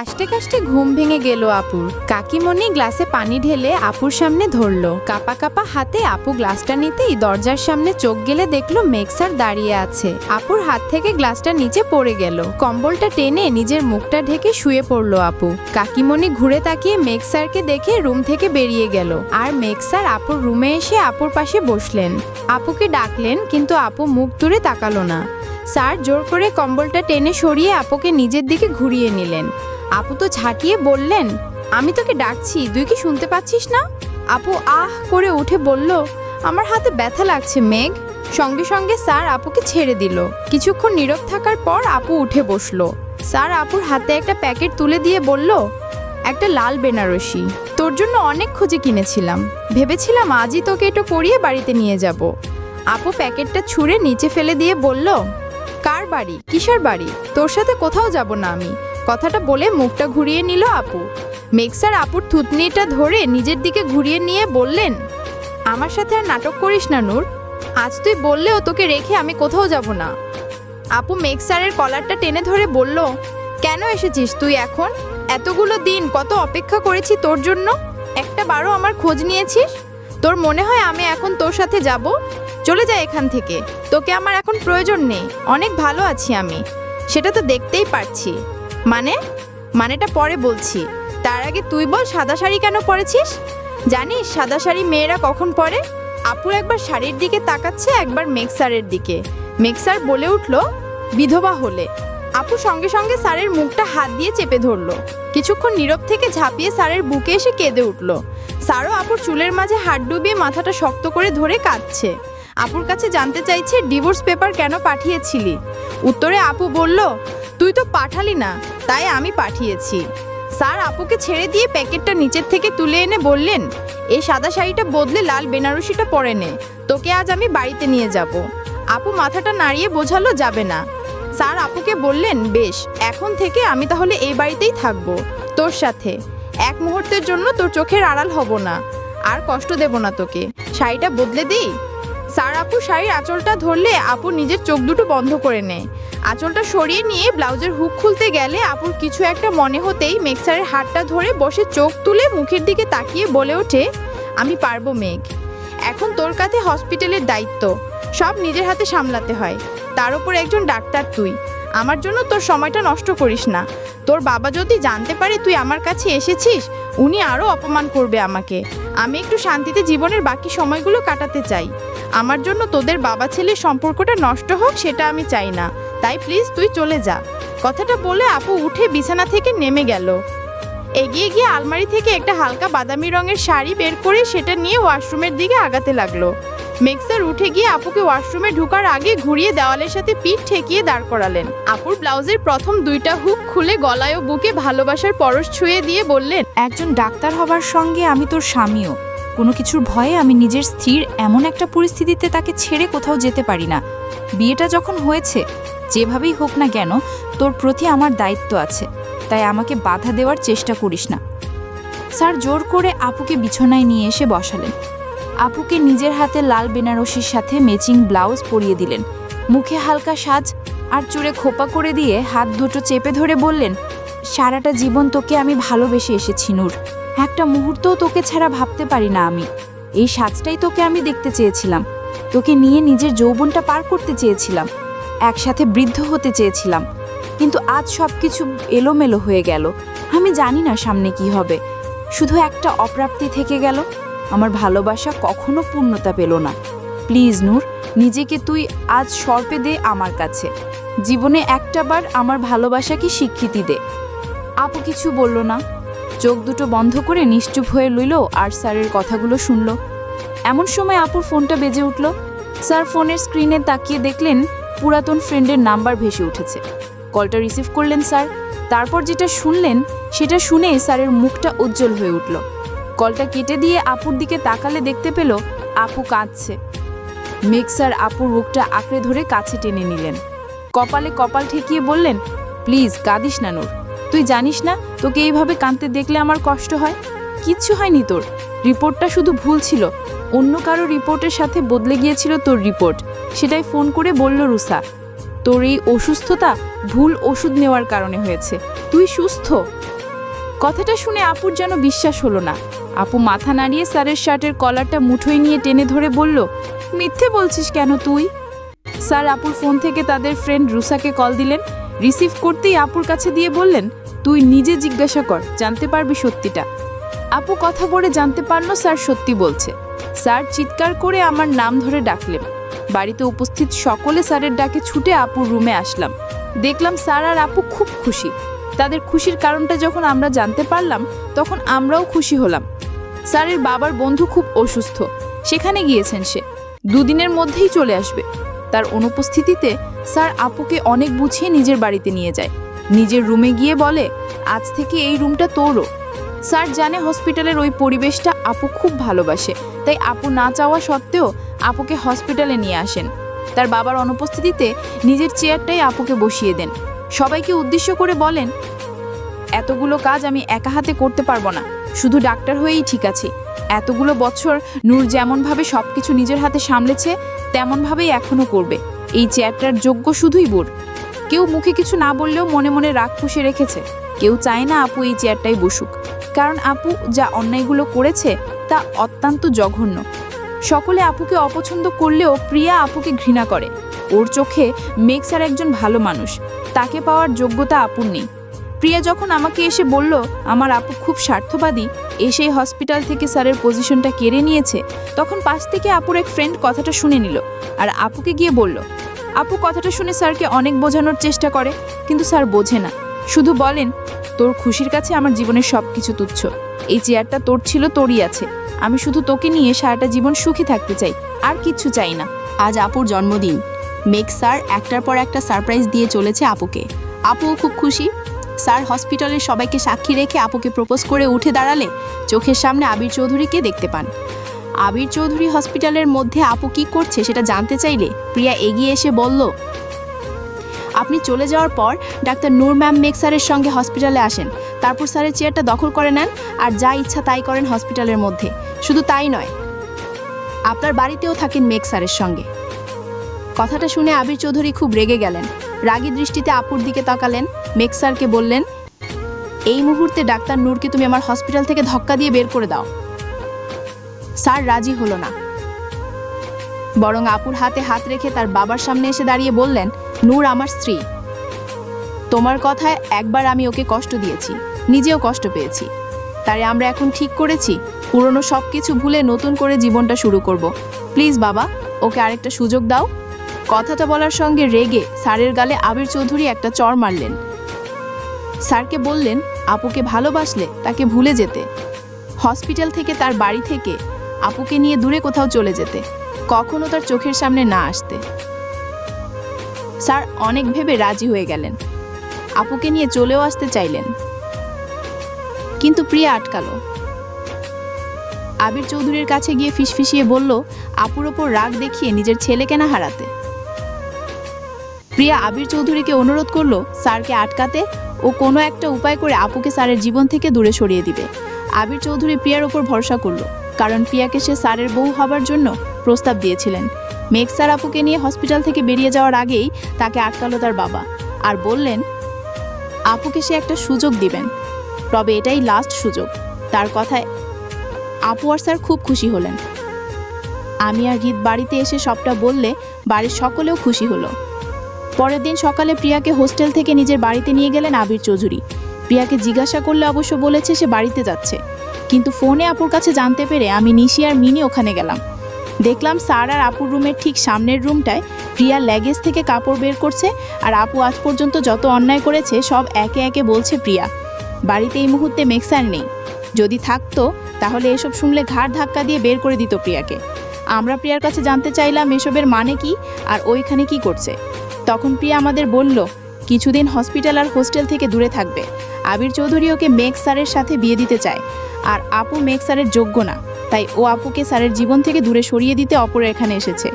কাশতে কাশতে ঘুম ভেঙে গেল আপুর। কাকিমণি গ্লাসে পানি ঢেলে আপুর সামনে ধরলো। কাপা কাপা হাতে আপু গ্লাসটা নিতেই দরজার সামনে চোখ গেলে দেখল মেক্সার দাঁড়িয়ে আছে। আপুর হাত থেকে গ্লাসটা নিচে পড়ে গেল। কম্বলটা টেনে নিজের মুখটা ঢেকে শুয়ে পড়ল আপু। কাকিমণি ঘুরে তাকিয়ে মেক্সারকে দেখে রুম থেকে বেরিয়ে গেল। আর মেক্সার আপুর রুমে এসে আপুর পাশে বসলেন। আপুকে ডাকলেন, কিন্তু আপু মুখ তুলে তাকালো না। স্যার, জোর করে কম্বলটা টেনে সরিয়ে আপুকে নিজের দিকে ঘুরিয়ে নিলেন। আপু তো ঝাঁটিয়ে বললেন, আমি তোকে ডাকছি, তুই কি শুনতে পাচ্ছিস না? আপু আহ করে উঠে বলল, আমার হাতে ব্যথা লাগছে, মেঘ। সঙ্গে সঙ্গে স্যার আপুকে ছেড়ে দিল। কিছুক্ষণ নীরব থাকার পর আপু উঠে বসল। স্যার আপুর হাতে একটা প্যাকেট তুলে দিয়ে বলল, একটা লাল বেনারসি, তোর জন্য অনেক খুঁজে কিনেছিলাম। ভেবেছিলাম আজই তোকে এটা পরিয়ে বাড়িতে নিয়ে যাব। আপু প্যাকেটটা ছুঁড়ে নিচে ফেলে দিয়ে বলল, কার বাড়ি? কিসের বাড়ি? তোর সাথে কোথাও যাব না আমি। কথাটা বলে মুখটা ঘুরিয়ে নিল আপু। মেক্সার আপুর থুতনিটা ধরে নিজের দিকে ঘুরিয়ে নিয়ে বললেন, আমার সাথে আর নাটক করিস না, নূর। আজ তুই বললেও তোকে রেখে আমি কোথাও যাব না। আপু মেক্সারের কলারটা টেনে ধরে বলল, কেন এসেছিস তুই এখন? এতগুলো দিন কত অপেক্ষা করেছি তোর জন্য? একটা বারও আমার খোঁজ নিয়েছিস? তোর মনে হয় আমি এখন তোর সাথে যাব? চলে যা এখান থেকে। তোকে আমার এখন প্রয়োজন নেই। অনেক ভালো আছি আমি। সেটা তো দেখতেই পারছি। মানে? মানেটা পরে বলছি। তার আগে তুই বল, সাদা শাড়ি কেন পরেছিস? জানিস, সাদা শাড়ি মেয়েরা কখন পরে? আপুর একবার শাড়ির দিকে তাকাচ্ছে, একবার মেক্সারের দিকে। মেক্সার বলে উঠল, বিধবা হলে। আপু সঙ্গে সঙ্গে স্যারের মুখটা হাত দিয়ে চেপে ধরলো। কিছুক্ষণ নীরব থেকে ঝাঁপিয়ে স্যারের বুকে এসে কেঁদে উঠল। স্যারও আপুর চুলের মাঝে হাত ডুবিয়ে মাথাটা শক্ত করে ধরে কাঁদছে। আপুর কাছে জানতে চাইছে ডিভোর্স পেপার কেন পাঠিয়েছিলি। উত্তরে আপু বলল, তুই তো পাঠালি না, তাই আমি পাঠিয়েছি। স্যার আপুকে ছেড়ে দিয়ে প্যাকেটটা নিচের থেকে তুলে এনে বললেন, এই সাদা শাড়িটা বদলে লাল বেনারসিটা পরে নে, তোকে আজ আমি বাড়িতে নিয়ে যাব। আপু মাথাটা নাড়িয়ে বোঝালো, যাবে না। স্যার আপুকে বললেন, বেশ, এখন থেকে আমি তাহলে এই বাড়িতেই থাকব, তোর সাথে। এক মুহূর্তের জন্য তোর চোখের আড়াল হব না, আর কষ্ট দেব না তোকে। শাড়িটা বদলে দিই? স্যার আপু শাড়ির আঁচলটা ধরলে আপু নিজের চোখ দুটো বন্ধ করে নেয়। আঁচলটা সরিয়ে নিয়ে ব্লাউজের হুক খুলতে গেলে আপুর কিছু একটা মনে হতেই মেক্সারের হাতটা ধরে বসে চোখ তুলে মুখের দিকে তাকিয়ে বলে ওঠে, আমি পারব মেঘ। এখন তোর কাছে হসপিটালের দায়িত্ব। সব নিজের হাতে সামলাতে হয়। তার উপর একজন ডাক্তার তুই। আমার জন্য তোর সময়টা নষ্ট করিস না। তোর বাবা যদি জানতে পারে তুই আমার কাছে এসেছিস, উনি আরও অপমান করবে আমাকে। আমি একটু শান্তিতে জীবনের বাকি সময়গুলো কাটাতে চাই। আমার জন্য তোদের বাবা ছেলের সম্পর্কটা নষ্ট হোক সেটা আমি চাই না। তাই প্লিজ তুই চলে যা। কথাটা বলে আপু উঠে বিছানা থেকে নেমে গেল। এগিয়ে গিয়ে আলমারি থেকে একটা হালকা বাদামি রঙের শাড়ি বের করে সেটা নিয়ে ওয়াশরুমের দিকে আগাতে লাগল। মেক্সার উঠে গিয়ে আপুকে ওয়াশরুমে ঢোকার আগে ঘুরিয়ে দেওয়ালের সাথে পিঠ ঠেকিয়ে দাঁড় করালেন। আপুর ব্লাউজের প্রথম দুইটা হুক খুলে গলায় ও বুকে ভালোবাসার পরশ ছুঁয়ে দিয়ে বললেন, একজন ডাক্তার হবার সঙ্গে আমি তোর স্বামীও। কোনো কিছুর ভয়ে আমি নিজের স্থির এমন একটা পরিস্থিতিতে তাকে ছেড়ে কোথাও যেতে পারি না। বিয়েটা যখন হয়েছে, যেভাবেই হোক না কেন, তোর প্রতি আমার দায়িত্ব আছে। তাই আমাকে বাধা দেওয়ার চেষ্টা করিস না। স্যার জোর করে আপুকে বিছনায় নিয়ে এসে বসালেন। আপুকে নিজের হাতে লাল বেনারসির সাথে ম্যাচিং ব্লাউজ পরিয়ে দিলেন। মুখে হালকা সাজ আর চুড়ে খোপা করে দিয়ে হাত দুটো চেপে ধরে বললেন, সারাটা জীবন তোকে আমি ভালোবেসে এসেছি, নূর। একটা মুহূর্তও তোকে ছাড়া ভাবতে পারি না আমি। এই সাজটাই তোকে আমি দেখতে চেয়েছিলাম। তোকে নিয়ে নিজের যৌবনটা পার করতে চেয়েছিলাম। একসাথে বৃদ্ধ হতে চেয়েছিলাম। কিন্তু আজ সব কিছু এলোমেলো হয়ে গেল। আমি জানি না সামনে কি হবে। শুধু একটা অপ্রাপ্তি থেকে গেল। আমার ভালোবাসা কখনো পূর্ণতা পেল না। প্লিজ, নূর, নিজেকে তুই আজ সর্পে দে আমার কাছে। জীবনে একটাবার আমার ভালোবাসাকে স্বীকৃতি দে। আপু কিছু বলল না। চোখ দুটো বন্ধ করে নিশ্চুপ হয়ে লইল আর স্যারের কথাগুলো শুনল। এমন সময় আপুর ফোনটা বেজে উঠল। স্যার ফোনের স্ক্রিনে তাকিয়ে দেখলেন পুরাতন ফ্রেন্ডের নাম্বার ভেসে উঠেছে। কলটা রিসিভ করলেন স্যার। তারপর যেটা শুনলেন, সেটা শুনে স্যারের মুখটা উজ্জ্বল হয়ে উঠল। কলটা কেটে দিয়ে আপুর দিকে তাকালে দেখতে পেল আপু কাঁদছে। মেঘ স্যার আপুর বুকটা আঁকড়ে ধরে কাছে টেনে নিলেন। কপালে কপাল ঠেকিয়ে বললেন, প্লিজ কাঁদিস না নূর। তুই জানিস না তোকে এইভাবে কাঁদতে দেখলে আমার কষ্ট হয়? কিচ্ছু হয়নি তোর। রিপোর্টটা শুধু ভুল ছিল। অন্য কারও রিপোর্টের সাথে বদলে গিয়েছিল তোর রিপোর্ট। সেটাই ফোন করে বলল রুসা, তোর এই অসুস্থতা ভুল ওষুধ নেওয়ার কারণে হয়েছে। তুই সুস্থ? কথাটা শুনে আপুর যেন বিশ্বাস হলো না। আপু মাথা নাড়িয়ে স্যারের শার্টের কলারটা মুঠোয় নিয়ে টেনে ধরে বলল, মিথ্যে বলছিস কেন তুই? স্যার আপুর ফোন থেকে তাদের ফ্রেন্ড রুসাকে কল দিলেন। রিসিভ করতেই আপুর কাছে দিয়ে বললেন, তুই নিজে জিজ্ঞাসা কর, জানতে পারবি সত্যিটা। আপু কথা বলে জানতে পারল স্যার সত্যি বলছে। স্যার চিৎকার করে আমার নাম ধরে ডাকলেন। বাড়িতে উপস্থিত সকলে স্যারের ডাকে ছুটে আপুর রুমে আসলাম। দেখলাম স্যার আর আপু খুব খুশি। তাদের খুশির কারণটা যখন আমরা জানতে পারলাম, তখন আমরাও খুশি হলাম। স্যারের বাবার বন্ধু খুব অসুস্থ। সেখানে গিয়েছেন সে। দুদিনের মধ্যেই চলে আসবে। তার অনুপস্থিতিতে স্যার আপুকে অনেক বুঝিয়ে নিজের বাড়িতে নিয়ে যায়। নিজের রুমে গিয়ে বলে, আজ থেকে এই রুমটা তোরও। স্যার জানে হসপিটালের ওই পরিবেশটা আপু খুব ভালোবাসে। তাই আপু না চাওয়া সত্ত্বেও আপুকে হসপিটালে নিয়ে আসেন। তার বাবার অনুপস্থিতিতে নিজের চেয়ারটাই আপুকে বসিয়ে দেন। সবাইকে উদ্দেশ্য করে বলেন, এতগুলো কাজ আমি একা হাতে করতে পারব না। শুধু ডাক্তার হয়েই ঠিক আছে। এতগুলো বছর নূর যেমনভাবে সব কিছু নিজের হাতে সামলেছে, তেমনভাবেই এখনও করবে। এই চেয়ারটার যোগ্য শুধুই বোর। কেউ মুখে কিছু না বললেও মনে মনে রাগ পুষে রেখেছে। কেউ চায় না আপু এই চেয়ারটাই বসুক। কারণ আপু যা অন্যায়গুলো করেছে, তা অত্যন্ত জঘন্য। সকলে আপুকে অপছন্দ করলেও প্রিয়া আপুকে ঘৃণা করে। ওর চোখে মেঘ একজন ভালো মানুষ। তাকে পাওয়ার যোগ্যতা আপুর নেই। প্রিয়া যখন আমাকে এসে বলল, আমার আপু খুব স্বার্থবাদী এসেই হসপিটাল থেকে স্যারের পজিশনটা কেড়ে নিয়েছে, তখন পাশ থেকে আপুর এক ফ্রেন্ড কথাটা শুনে নিল আর আপুকে গিয়ে বলল, আপু কথাটা শুনে স্যারকে অনেক বোঝানোর চেষ্টা করে, কিন্তু স্যার বোঝে না। শুধু বলেন, তোর খুশির কাছে আমার জীবনের সব কিছু তুচ্ছ। এই চেয়ারটা তোর ছিল, তোরই আছে। আমি শুধু তোকে নিয়ে সারাটা জীবন সুখী থাকতে চাই, আর কিচ্ছু চাই না। আজ আপুর জন্মদিন। মেঘ স্যার একটার পর একটা সারপ্রাইজ দিয়ে চলেছে আপুকে। আপুও খুব খুশি। স্যার হসপিটালের সবাইকে সাক্ষী রেখে আপুকে প্রপোজ করে উঠে দাঁড়ালে চোখের সামনে আবির চৌধুরীকে দেখতে পান। আবির চৌধুরী হসপিটালের মধ্যে আপু কি করছে সেটা জানতে চাইলে প্রিয়া এগিয়ে এসে বলল, আপনি চলে যাওয়ার পর ডাক্তার নূর ম্যাম মেঘ স্যারের সঙ্গে হসপিটালে আসেন। তারপর স্যারের চেয়ারটা দখল করে নেন আর যা ইচ্ছা তাই করেন হসপিটালের মধ্যে। শুধু তাই নয়, আপনার বাড়িতেও থাকেন মেঘ স্যারের সঙ্গে। কথাটা শুনে আবির চৌধুরী খুব রেগে গেলেন। রাগী দৃষ্টিতে আপুর দিকে তাকালেন। মেক্সারকে বললেন, এই মুহূর্তে ডাক্তার নূরকে তুমি আমার হসপিটাল থেকে ধক্কা দিয়ে বের করে দাও। স্যার, রাজি হলো না। বরং আপুর হাতে হাত রেখে তার বাবার সামনে এসে দাঁড়িয়ে বললেন, নূর আমার স্ত্রী। তোমার কথায় একবার আমি ওকে কষ্ট দিয়েছি, নিজেও কষ্ট পেয়েছি। তাই আমরা এখন ঠিক করেছি, পুরনো সব কিছু ভুলে নতুন করে জীবনটা শুরু করব। প্লিজ বাবা, ওকে আরেকটা সুযোগ দাও। কথাটা বলার সঙ্গে রেগে স্যারের গালে আবির চৌধুরী একটা চর মারলেন। স্যারকে বললেন, আপুকে ভালোবাসলে তাকে ভুলে যেতে। হসপিটাল থেকে তার বাড়ি থেকে আপুকে নিয়ে দূরে কোথাও চলে যেতে। কখনো তার চোখের সামনে না আসতে। স্যার অনেক ভেবে রাজি হয়ে গেলেন। আপুকে নিয়ে চলেও আসতে চাইলেন। কিন্তু প্রিয়া আটকালো। আবির চৌধুরীর কাছে গিয়ে ফিসফিসিয়ে বলল, আপুর ওপর রাগ দেখিয়ে নিজের ছেলেকে না হারাতে। প্রিয়া আবির চৌধুরীকে অনুরোধ করল, স্যারকে আটকাতে ও কোনো একটা উপায় করে আপুকে স্যারের জীবন থেকে দূরে সরিয়ে দিবে। আবির চৌধুরী প্রিয়ার ওপর ভরসা করল, কারণ প্রিয়াকে সে স্যারের বউ হবার জন্য প্রস্তাব দিয়েছিলেন। মেঘ স্যার আপুকে নিয়ে হসপিটাল থেকে বেরিয়ে যাওয়ার আগেই তাকে আটকালো তার বাবা আর বললেন, আপুকে সে একটা সুযোগ দিবেন, তবে এটাই লাস্ট সুযোগ। তার কথায় আপু আর স্যার খুব খুশি হলেন। আমি আর হৃদ বাড়িতে এসে সবটা বললে বাড়ির সকলেও খুশি হলো। পরের দিন সকালে প্রিয়াকে হোস্টেল থেকে নিজের বাড়িতে নিয়ে গেলেন আবির চৌধুরী। প্রিয়াকে জিজ্ঞাসা করলে অবশ্য বলেছে সে বাড়িতে যাচ্ছে। কিন্তু ফোনে আপুর কাছে জানতে পেরে আমি নিশি আর মিনি ওখানে গেলাম। দেখলাম স্যার আর আপুর রুমের ঠিক সামনের রুমটায় প্রিয়া ল্যাগেজ থেকে কাপড় বের করছে আর আপু আজ পর্যন্ত যত অন্যায় করেছে সব একে একে বলছে প্রিয়া। বাড়িতে এই মুহূর্তে মেক্সার নেই। যদি থাকতো, তাহলে এসব শুনলে ঘাড় ধাক্কা দিয়ে বের করে দিত প্রিয়াকে। আমরা প্রিয়ার কাছে জানতে চাইলাম এসবের মানে কি আর ওইখানে কি করছে। তখন প্রিয়া আমাদের বলল, কিছুদিন হসপিটাল আর হোস্টেল থেকে দূরে থাকবে। আবির চৌধুরী ওকে মেঘ স্যারের সাথে বিয়ে দিতে চায়। আর আপু মেঘ স্যারের যোগ্য না। তাই ও আপুকে স্যারের জীবন থেকে দূরে সরিয়ে দিতে অপর এখানে এসেছে।